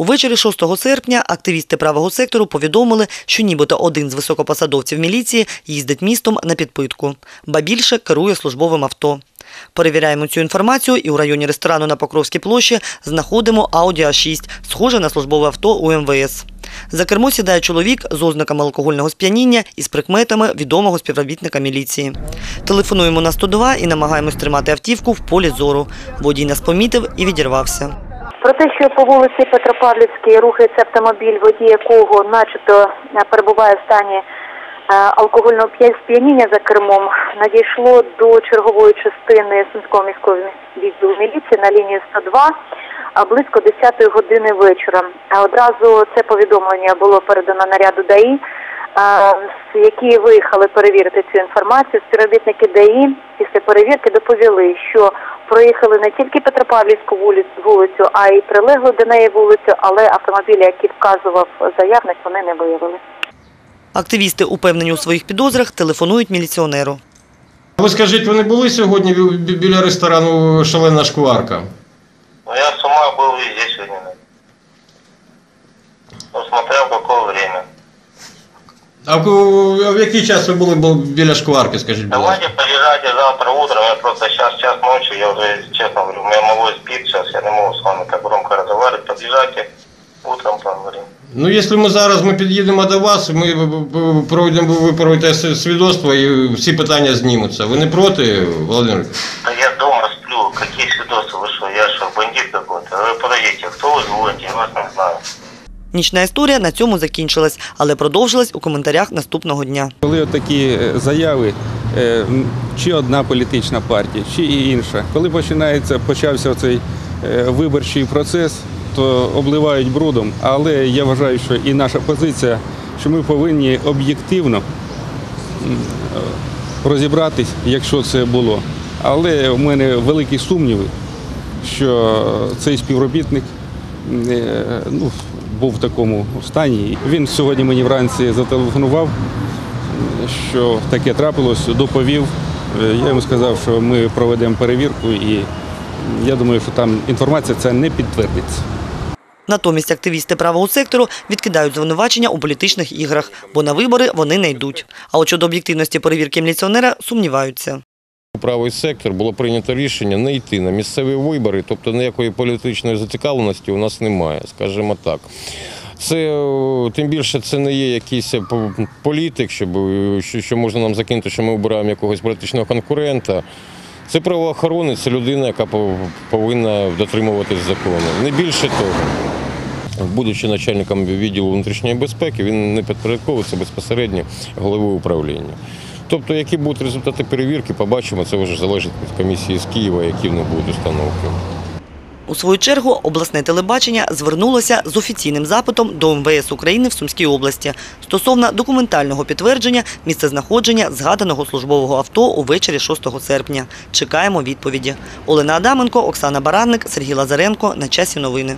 Увечері 6 серпня активісти правого сектору повідомили, що нібито один з високопосадовців міліції їздить містом на підпитку, ба більше керує службовим авто. Перевіряємо цю інформацію і у районі ресторану на Покровській площі знаходимо Audi A6, схоже на службове авто у МВС. За кермо сідає чоловік з ознаками алкогольного сп'яніння і з прикметами відомого співробітника міліції. Телефонуємо на 102 і намагаємось тримати автівку в полі зору. Водій нас помітив і відірвався. Про те, що по вулиці Петропавлівській рухається автомобіль, водій якого начебто е, перебуває в стані е, алкогольного п'я- сп'яніння за кермом, надійшло до чергової частини Сумського міського відділу міліції на лінії 102 а близько 10 години вечора. Одразу це повідомлення було передано наряду ДАІ, з- які виїхали перевірити цю інформацію. Співробітники ДАІ після перевірки доповіли, що проїхали не тільки Петропавлівську вулицю, вулицю, а й прилеглу до неї вулицю, але автомобілі, які вказував заявник, вони не виявили. Активісти, упевнені у своїх підозрах, телефонують міліціонеру. Ви скажіть, ви не були сьогодні бі- бі- біля ресторану Шалена шкварка? Ну, я с ума был везде сегодня. Ну, смотря в какое время. А в, а в який час ви були бу- біля шкварки, скажіть, будь ласка? Давайте приезжайте завтра утром, я просто сейчас час ночи, я уже, честно говорю, у меня малой спит сейчас, я не могу с вами так громко разговаривать. Подъезжайте, утром поговорим. Ну, якщо ми зараз ми під'їдемо до вас, ми б- б- пройдемо, ви проведете с- свідоцтво і всі питання знімуться. Ви не проти, Володимир? Да я дома сплю, какие свидетельства, вы что, я что, бандит какой-то? Вы подождите, кто вы звоните, я вас не знаю. Нічна історія на цьому закінчилась, але продовжилась у коментарях наступного дня. Коли такі заяви, е, чи одна політична партія, чи інша, коли починається, почався цей виборчий процес, то обливають брудом. Але я вважаю, що і наша позиція, що ми повинні об'єктивно е, розібратись, якщо це було. Але в мене великі сумніви, що цей співробітник е, ну, був в такому стані. Він сьогодні мені вранці зателефонував, що таке трапилось, доповів. Е, Я йому сказав, що ми проведемо перевірку, і я думаю, що там інформація ця не підтвердиться. Натомість активісти правого сектору відкидають звинувачення у політичних іграх, бо на вибори вони не йдуть. А от щодо об'єктивності перевірки міліціонера сумніваються. Правий сектор було прийнято рішення не йти на місцеві вибори, тобто ніякої політичної зацікавленості у нас немає, скажімо так. Це е, тим більше це не є якийсь е, політик, щоб е, що, можна нам закинути, що ми обираємо якогось політичного конкурента. Це правоохоронець, це людина, яка повинна дотримуватись закону. Не більше того. Будучи начальником відділу внутрішньої безпеки, він не підпорядковується безпосередньо голови управління. Тобто, які будуть результати перевірки, побачимо, це вже залежить від комісії з Києва, які в них будуть установки. У свою чергу обласне телебачення звернулося з офіційним запитом до МВС України в Сумській області стосовно документального підтвердження місцезнаходження згаданого службового авто увечері 6 серпня. Чекаємо відповіді. Олена Адаменко, Оксана Баранник, Сергій Лазаренко. На часі новини.